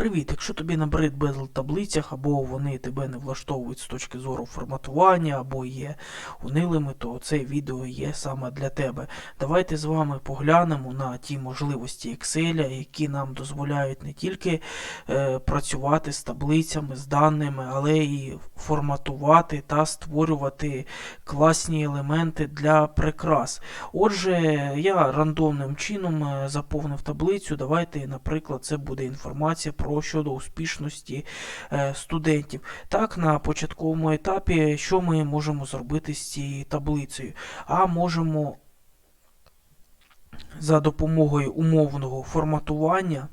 Привіт! Якщо тобі набрид безл таблицях, або вони тебе не влаштовують з точки зору форматування, або є унилими, то це відео є саме для тебе. Давайте з вами поглянемо на ті можливості Excel, які нам дозволяють не тільки е, працювати з таблицями, з даними, але і форматувати та створювати класні елементи для прикрас. Отже, я рандомним чином е, заповнив таблицю. Давайте, наприклад, це буде інформація про щодо успішності е, студентів. Так, на початковому етапі, що ми можемо зробити з цією таблицею? А можемо за допомогою умовного форматування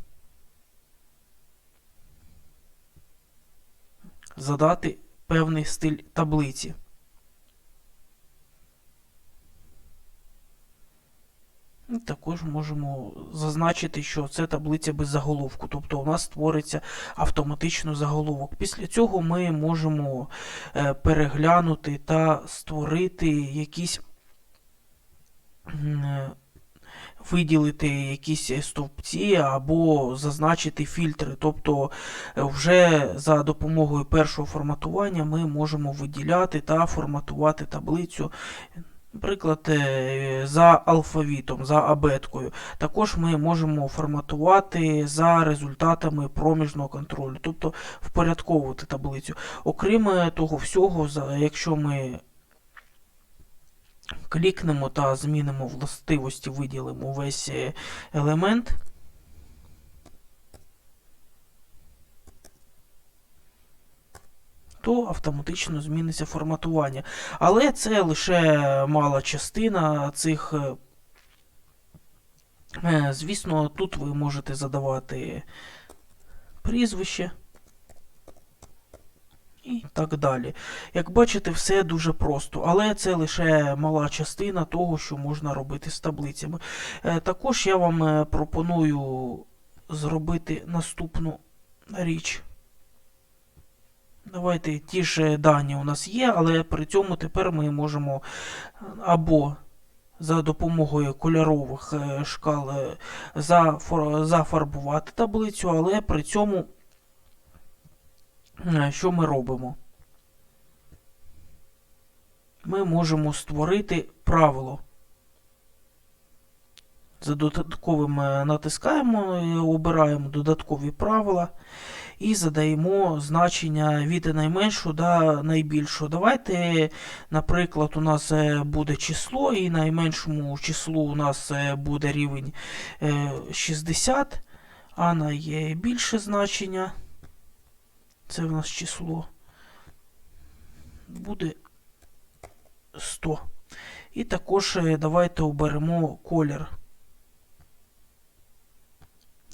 задати певний стиль таблиці. Також можемо зазначити, що це таблиця без заголовку, тобто у нас створиться автоматично заголовок. Після цього ми можемо е, переглянути та створити якісь е, виділити якісь стовпці або зазначити фільтри. Тобто е, вже за допомогою першого форматування ми можемо виділяти та форматувати таблицю. Наприклад, е, за алфавітом, за абеткою. Також ми можемо форматувати за результатами проміжного контролю, тобто впорядковувати таблицю. Окрім е, того всього, якщо ми клікнемо та змінимо властивості, виділимо весь е, елемент. То автоматично зміниться форматування. Але це лише мала частина цих. е, е, Звісно, тут ви можете задавати прізвище і так далі. Як бачите, все дуже просто, але це лише мала частина того, що можна робити з таблицями. Е, Також я вам пропоную зробити наступну річ. Давайте ті ж дані у нас є, але при цьому тепер ми можемо е, або за допомогою кольорових е, шкал е, зафарбувати таблицю, але при цьому що ми робимо? Ми можемо створити правило. За додатковим натискаємо, обираємо додаткові правила і задаємо значення від найменшого до найбільшого. Давайте, наприклад, у нас е, буде число, і найменшому числу у нас е, буде рівень е, 60, а найбільше значення, це в нас число, буде 100. І також е, давайте оберемо колір.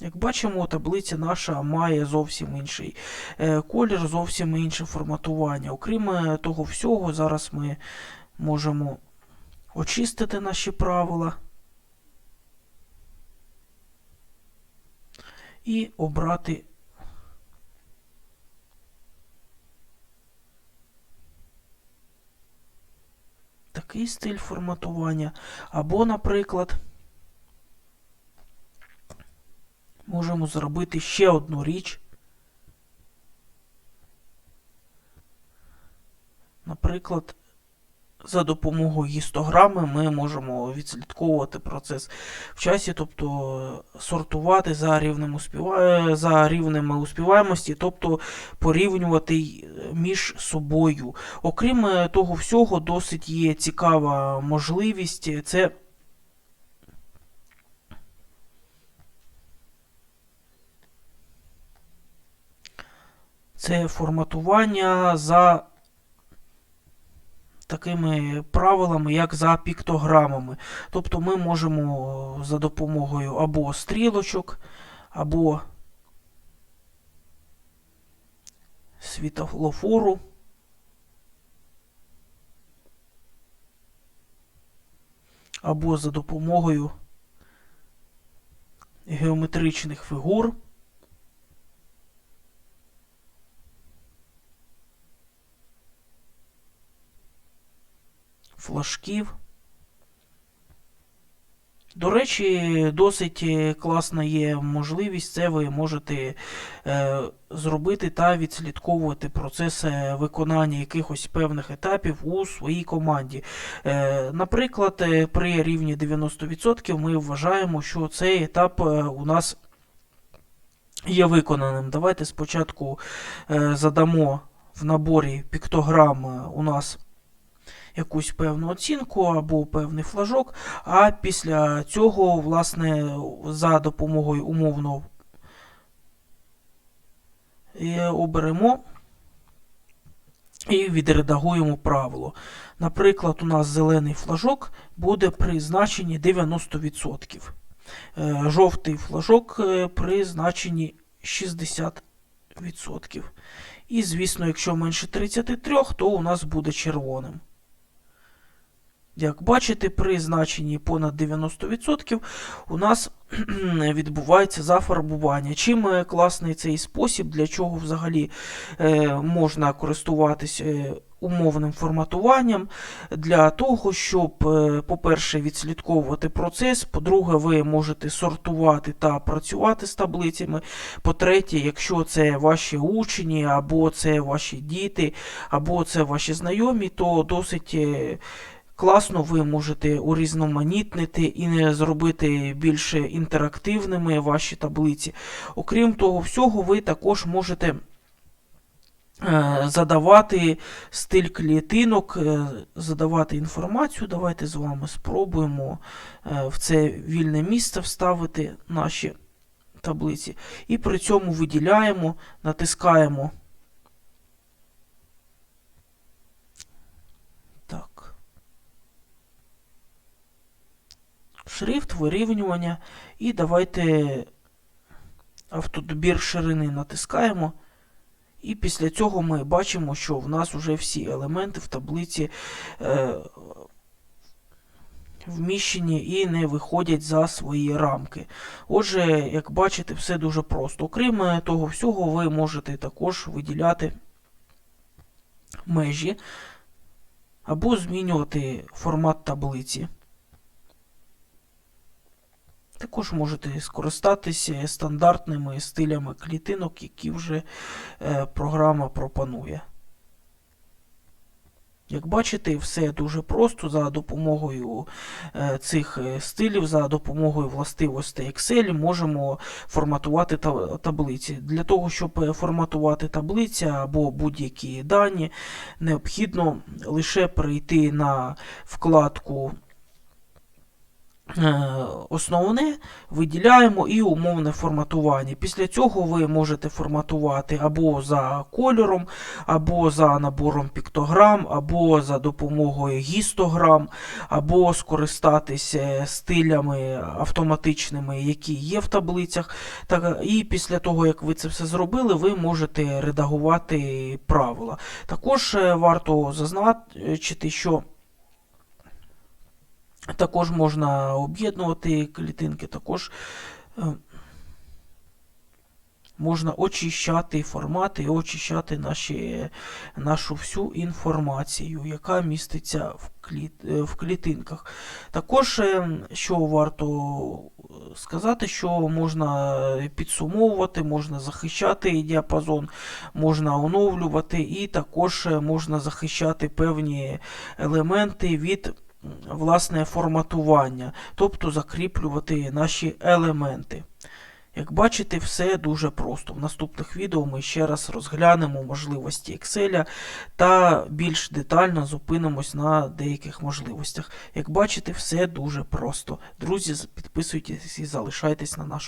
Як бачимо, таблиця наша має зовсім інший е, колір, зовсім інше форматування. Окрім е, того всього, зараз ми можемо очистити наші правила і обрати такий стиль форматування. Або, наприклад, можемо зробити ще одну річ. Наприклад, за допомогою гістограми ми можемо відслідковувати процес в часі, тобто сортувати за рівнем, успіва... за рівнем успіваємості, тобто порівнювати між собою. Окрім е, того всього, досить є цікава можливість. Це це форматування за такими правилами, як за піктограмами. Тобто ми можемо за допомогою або стрілочок, або світлофору. Або за допомогою геометричних фігур флажків До речі, досить е, класна є можливість, це ви можете е, зробити та відслідковувати процес виконання якихось певних етапів у своїй команді. Е, наприклад, е, при рівні 90% ми вважаємо, що цей етап е, у нас є виконаним. Давайте спочатку е, задамо в наборі піктограм у нас якусь певну оцінку або певний флажок, а після цього, власне, за допомогою умовного е, оберемо і відредагуємо правило. Наприклад, у нас зелений флажок буде при значенні 90%. Е, Жовтий флажок е, при значенні 60%. І, звісно, якщо менше 33, то у нас буде червоним. Як бачите, при значенні понад 90% у нас відбувається зафарбування. Чим е, класний цей спосіб, для чого взагалі е, можна користуватися е, умовним форматуванням? Для того, щоб, по-перше, відслідковувати процес, по-друге, ви можете сортувати та працювати з таблицями. По-третє, якщо це ваші учні, або це ваші діти, або це ваші знайомі, то досить. Класно ви можете урізноманітнити і не зробити більш інтерактивними ваші таблиці. Окрім того всього, ви також можете е, задавати стиль клітинок, е, задавати інформацію. Давайте з вами спробуємо е, в це вільне місце вставити наші таблиці. І при цьому виділяємо, натискаємо. Так. Шрифт, вирівнювання. І давайте автодобір ширини натискаємо. І після цього ми бачимо, що в нас вже всі елементи в таблиці е, вміщені і не виходять за свої рамки. Отже, як бачите, все дуже просто. Окрім е, того всього, ви можете також виділяти межі або змінювати формат таблиці. Також можете скористатися стандартними стилями клітинок, які вже е, програма пропонує. Як бачите, все дуже просто за допомогою е, цих е, стилів, за допомогою властивостей Excel можемо форматувати та- таблиці. Для того, щоб форматувати таблиці або будь-які дані, необхідно лише перейти на вкладку Основне виділяємо і умовне форматування. Після цього ви можете форматувати або за кольором, або за набором піктограм, або за допомогою гістограм, або скористатися стилями автоматичними, які є в таблицях. І після того, як ви це все зробили, ви можете редагувати правила. Також е, варто зазначити, що також можна об'єднувати клітинки, також е, можна очищати формати і очищати наші, нашу всю інформацію, яка міститься в, кліт, е, в клітинках. Також, е, що варто сказати, що можна підсумовувати, можна захищати діапазон, можна оновлювати, і також можна захищати певні елементи від власне форматування, тобто закріплювати наші елементи. Як бачите, все дуже просто. В наступних відео ми ще раз розглянемо можливості Excel та більш детально зупинимось на деяких можливостях. Як бачите, все дуже просто. Друзі, підписуйтесь і залишайтесь на нашому